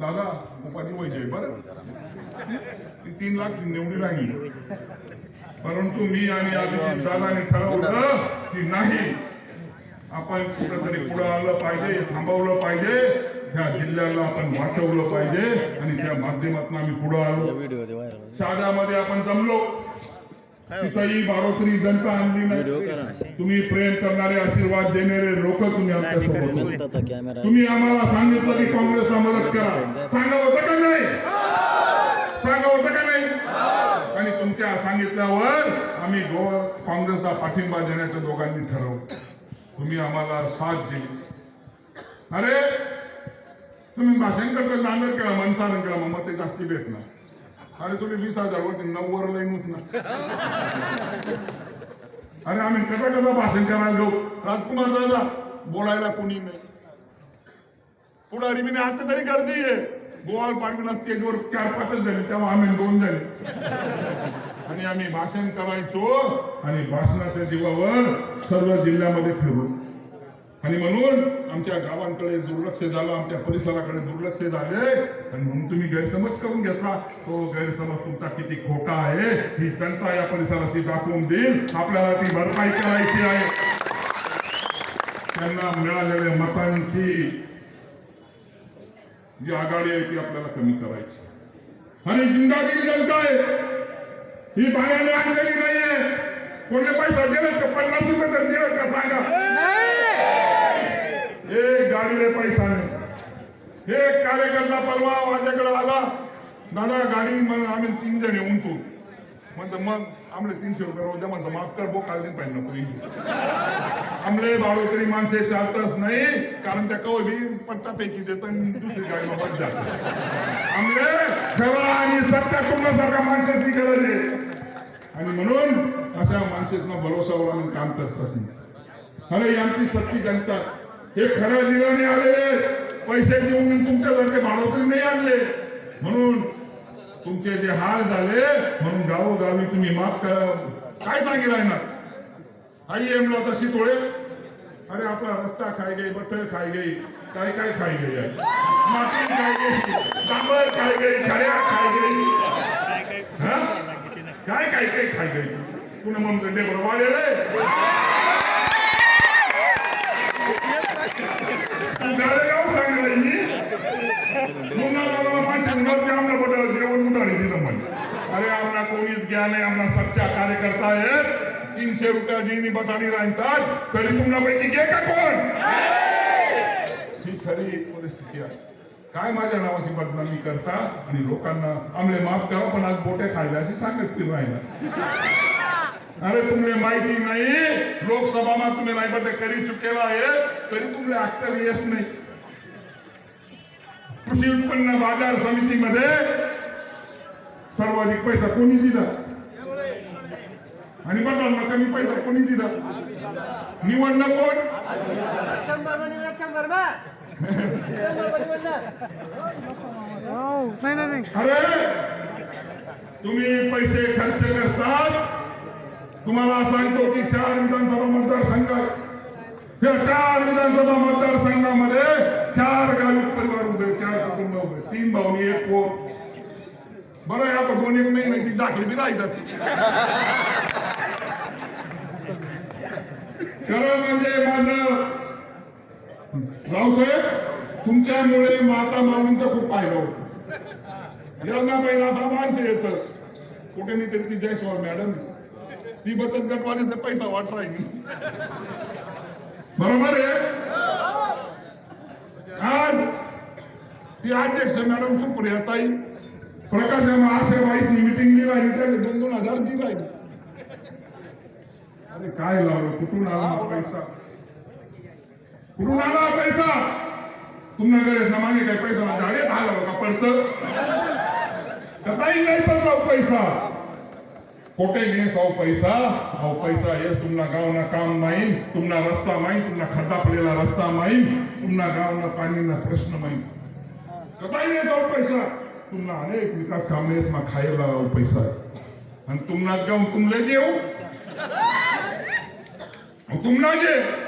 दादा उपाधी आहे बरं? ती तीन लाख निवडी लागली परंतु मी आणि अभिजित दादाने ठरवलं की नाही. आपण कुठंतरी पुढं आलं पाहिजे थांबवलं पाहिजे त्या जिल्ह्याला आपण वाचवलं पाहिजे आणि त्या माध्यमातून आम्ही पुढं आलो. शहाद्यामध्ये आपण जमलो. तिथंही बारोत्री जनता आणली नाही. तुम्ही प्रेम करणारे आशीर्वाद देणारे लोक तुम्ही आमच्यासोबत तुम्ही आम्हाला सांगितलं की काँग्रेसला मदत करा. सांगा होतं का नाही? सांगा होतं का नाही? आणि तुमच्या सांगितल्यावर आम्ही गो काँग्रेसला पाठिंबा देण्याचं दोघांनी ठरवलं. तुम्ही आम्हाला साथ दिली. अरे तुम्ही भाषण करता नांदेड केला मनसारण केला मग मग ते जास्ती भेटणार. अरे तुम्ही वीस हजार वरती नऊ लाईन ना. अरे आम्ही कसा कसा भाषण करायला लोक राजकुमार दादा बोलायला कोणी नाही. पुढारी मी आता तरी गर्दी आहे. गोवाल पाडवीला स्टेजवर चार पाचच झाले तेव्हा आम्ही दोन झाले. आणि आम्ही भाषण करायचो आणि भाषणाच्या जीवावर सर्व जिल्ह्यामध्ये फिरवतो आणि म्हणून आमच्या गावांकडे दुर्लक्ष झालं आमच्या परिसराकडे दुर्लक्ष झाले. आणि म्हणून तुम्ही गैरसमज करून घेतला. तो गैरसमज तुमचा किती खोटा आहे ही जनता या परिसराची दाखवून देईल. आपल्याला ती भरपाई करायची आहे. त्यांना मिळालेल्या मतांची जी आघाडी आहे ती आपल्याला कमी करायची आणि जिंदागी जनता आहे. ही पाण्याने आणलेली नाहीये. कोणी पैसा दिला पन्नास रुपये तर दिलं का सांगा? एक पैसा नाही एक कार्यकर्ता परवा माझ्याकडे आला. दादा गाडी म्हणून आम्ही तीन जण येऊन तू. म्हणतो मग आमले तीनशे रुपये रोज म्हणतो माफ कर बो काल दिन पाहिजे नको आमले बाळोतरी माणसे चालतच नाही कारण त्या कव बी पट्टा पैकी देत आणि दुसरी गाडी बाबत जात. आमले खरा आणि सत्ता कुटुंबासारखा माणसाची गरज आहे. आणि म्हणून अशा माणसांना भरोसावर आम्ही काम करत असेल अरे ही आमची सच्ची जनता हे खऱ्या लिलाने आलेले पैसे देऊन तुमच्यासारखे भाडोतरी नाही आणले. म्हणून तुमचे जे हाल झाले म्हणून गावोगावी तुम्ही माफ काय सांगेल आहे ना आई एमला तशी तोळे? अरे आपला रस्ता खाई गई बटर खाई गई काय काय खाई गई माती खाई गई डांबर खाई गई खड्या खाई गई. काय काय काय खाई गई? पुणे म्हणतो डेबर वाढेल तू गाव अरे आमना कोणीच आमना सच्चा कार्यकर्ता तीनशे रुपया जीनी बटाणी राहतात तरी तुम्हाला पैकी घे का कोण ही खरी परिस्थिती आहे काय माझ्या नावाची बदनामी करता आणि लोकांना आमले माफ करा पण आज बोटे खायला अशी सांगत फिर राहिला अरे तुमले माहिती नाही लोकसभामा तुम्ही नाही बटे करी चुकेला आहे तरी तुमले अक्कल येत नाही. कृषी उत्पन्न बाजार समितीमध्ये सर्वाधिक पैसा कोणी दिला? आणि बघा कमी पैसा कोणी दिला? निवडणं कोण? नाही अरे तुम्ही पैसे खर्च करतात तुम्हाला सांगतो की चार विधानसभा मतदारसंघात या चार विधानसभा मतदारसंघामध्ये चार गावी परिवार उभे चार कुटुंब उभे तीन भाऊनी एक पोर. बरं या दोन एक नाही ती दाखली बी राहतात खरं म्हणजे माझं रावसाहेब तुमच्यामुळे माता माऊलींचं खूप पाहिलं होतं. यांना पहिला आता माणसं येत. कुठे नाही तरी ती जयस्वाल मॅडम ती बचत गटवालीचा पैसा वाट राहिली बरोबर आहे? आज ती अध्यक्ष मॅडम सुप्रिया ताई प्रकाश महासेवाईची मिटिंग राहिली त्याने दोन दोन हजार दी राहिली अरे काय लावलं? कुठून आला हा पैसा? कुठून आला हा पैसा? तुम्हाला गरज ना मागे काय पैसा माझ्या आडे आला का पडतं. कताई नाही तर जाऊ पैसा? कोटे ने सौ पैसा. अहो पैसा हे तुमना गावना काम नाही. तुमना रस्ता नाही. तुमना खड्डा पडलेला रस्ता नाही. तुमना गावना पाणीना प्रश्न नाही. कताई ने सौ पैसा. तुमना अनेक विकास कामे मा खायला पैसा. आहे हो. आणि तुमना गाव तुमले जेव तुमना जे.